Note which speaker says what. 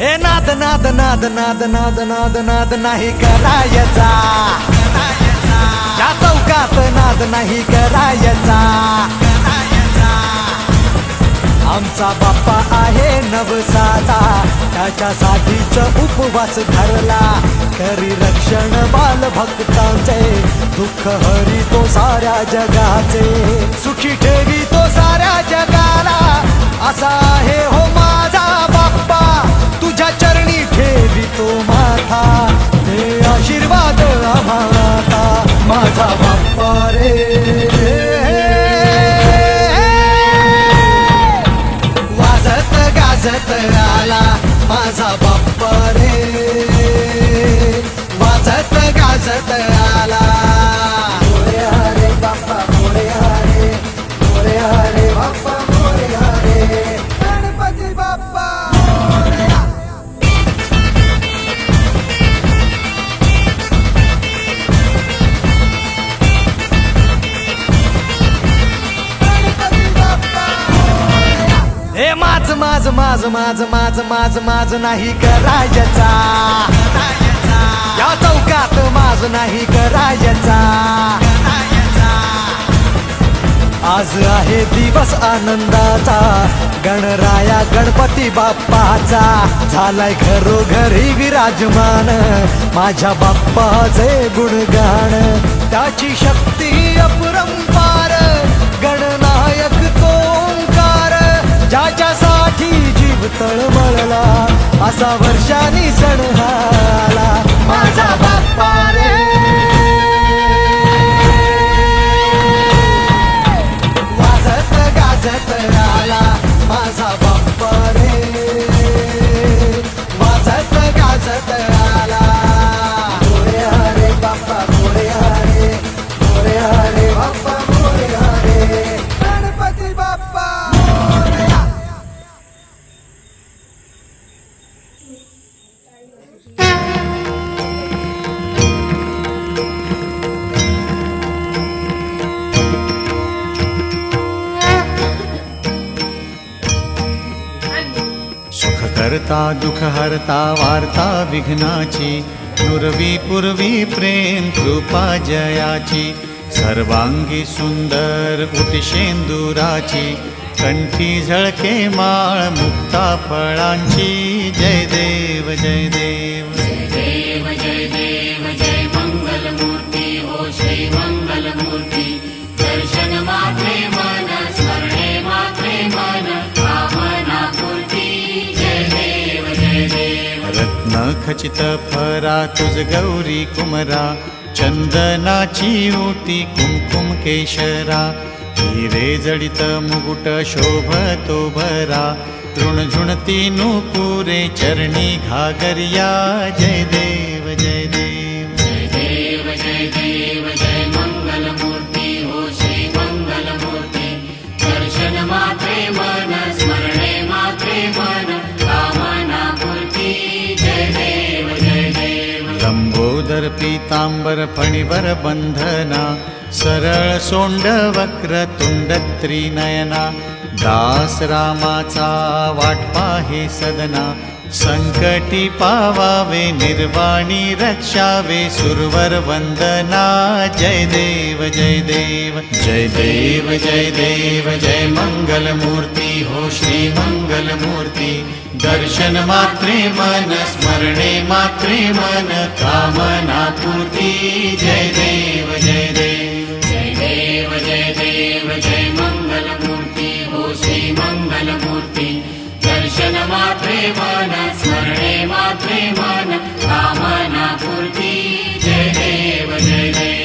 Speaker 1: ए नाद नाद नाद नाद नाद नाद नाद नाही करायचा. या चौकात नाद नाही करायचा. आमचा बाप्पा आहे नवसाचा. त्याच्यासाठीच उपवास धरला करी रक्षण बाल भक्तांचे दुःख हरी तो साऱ्या जगाचे. सुखी ठेवी तो साऱ्या जगाला. असा आहे हो माझा तुझ्या चरणी ठेवी तो माथा. हे आशीर्वाद आम्हाला माझा बाप्पा रे. वाजत गाजत आला माझा बाप्पा. माझ माझ माझ माझ माझ माझ नाही करायचा. या चौकात माझ नाही करायचा. आज आहे दिवस आनंदाचा गणराया गणपती बाप्पाचा. झालाय घरोघरी विराजमान माझ्या बाप्पाचे गुणगान. त्याची शक्ती अपरंपार जीव तळमळला. असा वर्षानी सण
Speaker 2: हा. करता दुख हरता वार्ता विघ्नाची नुरवी पूर्वी प्रेम कृपा जयाची सर्वांगी सुंदर उटिशेंदुराची कंठी झळके माळ मुक्ता फळांची. जय देव जय देव. खचित फरा तुझ गौरी कुमरा चंदनाची ओटी कुमकुम केशरा. हिरे जडित मुकुट शोभतो भरा तृणझुणती नुपुरे चरणी घागरिया. जय देव जय देव. पीतांबर फणिवर बंधना सरळ सोंड वक्र तुंड त्रिनयना दास रामाचा वाट पाहे सदना संकटी पावावे निर्वाणी रक्षावे सुरवर वंदना। जय देव जय देव। जय देव जय देव जय मंगल मूर्ती हो श्री मंगल मूर्ती दर्शन मात्रे मन स्मरणे मात्रे मन। कामना पूर्ती। जय देव जय देव।
Speaker 3: जय देव
Speaker 2: जय देव जय मंगलमूर्ती जन मात्रे माना स्वर्णे मात्रे मान कामानापूर्ति जय देव जय देव।